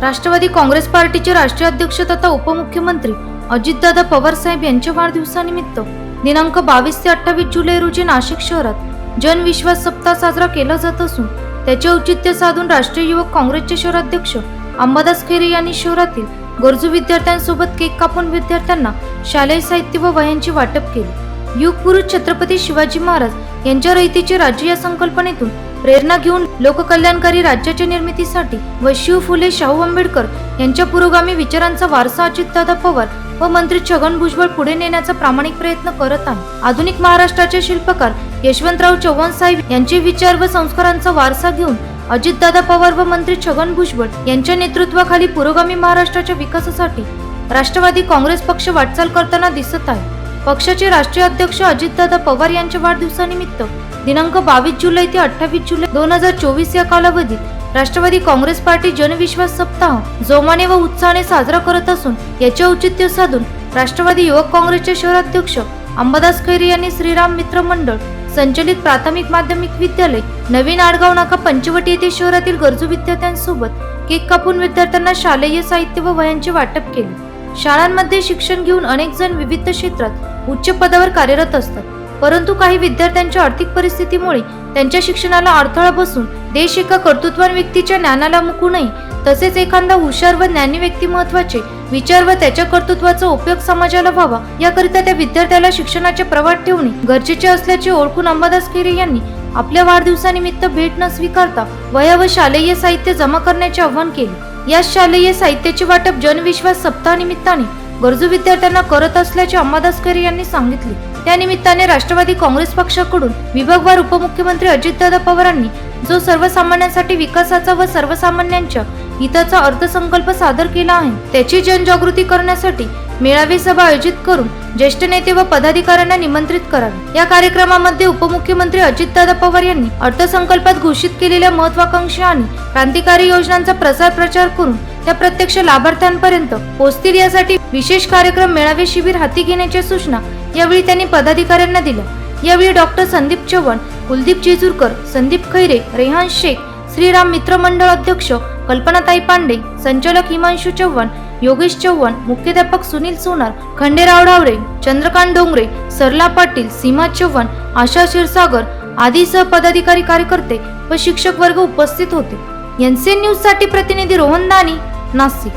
राष्ट्रवादी काँग्रेस पार्टीचे राष्ट्रीय अध्यक्ष तथा उपमुख्यमंत्री अजितदादा पवार साहेब यांच्या वाढदिवसानिमित्त दिनांक बावीस ते अठ्ठावीस जुलै रोजी नाशिक शहरात जनविश्वास सप्ताह साजरा केला जात असून त्याचे औचित्य साधून राष्ट्रीय युवक काँग्रेसचे शहराध्यक्ष अंबादास खेरे यांनी शहरातील गरजू विद्यार्थ्यांसोबत केक कापून विद्यार्थ्यांना शालेय साहित्य व वह्यांचे वाटप केले. युग पुरुष छत्रपती शिवाजी महाराज यांच्या रयतेचे राज्य या संकल्पनेतून प्रेरणा घेऊन लोककल्याणकारी राज्याच्या निर्मितीसाठी व शिव फुले शाहू आंबेडकर यांच्या पुरोगामी विचारांचा वारसा अजितदादा पवार व मंत्री छगन भुजबळ पुढे नेण्याचा प्रामाणिक प्रयत्न करत आहे आधुनिक महाराष्ट्राचे शिल्पकार यशवंतराव चव्हाण साहेब यांचे विचार व संस्कारांचा वारसा घेऊन अजितदादा पवार व मंत्री छगन भुजबळ यांच्या नेतृत्वाखाली पुरोगामी महाराष्ट्राच्या विकासासाठी राष्ट्रवादी काँग्रेस पक्ष वाटचाल करताना दिसत आहे पक्षाचे राष्ट्रीय अध्यक्ष अजितदादा पवार यांच्या वाढदिवसानिमित्त दिनांक बावीस जुलै ते अठ्ठावीस जुलै दोन हजार चोवीस या कालावधीत राष्ट्रवादी काँग्रेस पार्टी जनविश्वास सप्ताह जोमाने व उत्साहाने साजरा करत असून याचे औचित्य साधून राष्ट्रवादी युवक काँग्रेसचे शहराध्यक्ष अंबादास खैरे यांनी श्रीराम मित्र मंडळ संचलित प्राथमिक माध्यमिक विद्यालय नवीन आडगाव नाका पंचवटी येथे शहरातील गरजू विद्यार्थ्यांसोबत केक कापून विद्यार्थ्यांना शालेय साहित्य व वह्यांचे वाटप केले. शाळांमध्ये शिक्षण घेऊन अनेक जण विविध क्षेत्रात उच्च पदावर कार्यरत असतात. परंतु काही विद्यार्थ्यांच्या आर्थिक परिस्थितीमुळे त्यांच्या शिक्षणाला अडथळा बसून देश एका कर्तृत्वान व्यक्तीच्या ज्ञानाला मुकू नये तसेच एखादा हुशार व ज्ञानी व्यक्ती महत्त्वाचे विचार व त्याच्या कर्तृत्वाचा उपयोग समाजाला व्हावा याकरिता त्या विद्यार्थ्याला शिक्षणाचे प्रवाह ठेवणे गरजेचे असल्याचे ओळखून अंबादास खेरे यांनी आपल्या वाढदिवसानिमित्त भेट न स्वीकारता वया व शालेय साहित्य जमा करण्याचे आवाहन केले. या शालेय साहित्याचे वाटप जनविश्वास सप्ताहानिमित्ताने गरजू विद्यार्थ्यांना करत असल्याचे अंबादास खैरे यांनी सांगितले. त्यानिमित्ताने राष्ट्रवादी काँग्रेस पक्षाकडून विभागवार उपमुख्यमंत्री अजितदादा पवारांनी जो सर्वसामान्यांसाठी विकासाचा व सर्वसामान्यांच्या हिताचा अर्थसंकल्प सादर केला आहे त्याची जनजागृती करण्यासाठी मेळावे सभा आयोजित करून ज्येष्ठ नेते व पदाधिकाऱ्यांना निमंत्रित करावे. या कार्यक्रमामध्ये उपमुख्यमंत्री अजितदादा पवार यांनी अर्थसंकल्पात घोषित केलेल्या महत्वाकांक्षी आणि क्रांतिकारी योजनांचा प्रसार प्रचार करून त्या प्रत्यक्ष लाभार्थ्यांपर्यंत पोहोचतील यासाठी विशेष कार्यक्रम मेळावे शिबिर हाती घेण्याच्या सूचना यावेळी त्यांनी पदाधिकाऱ्यांना दिल्या. यावेळी डॉक्टर संदीप चव्हाण कुलदीप जेजूरकर संदीप खैरे रेहान शेख श्रीराम मित्र मंडळ अध्यक्ष कल्पनाताई पांडे संचालक हिमांशू चव्हाण योगेश चव्हाण मुख्याध्यापक सुनील सोनार खंडेराव डावरे चंद्रकांत डोंगरे सरला पाटील सीमा चव्हाण आशा क्षीरसागर आदी सह पदाधिकारी कार्यकर्ते व शिक्षक वर्ग उपस्थित होते. एनसीएन न्यूजसाठी प्रतिनिधी रोहन दानी नाशिक.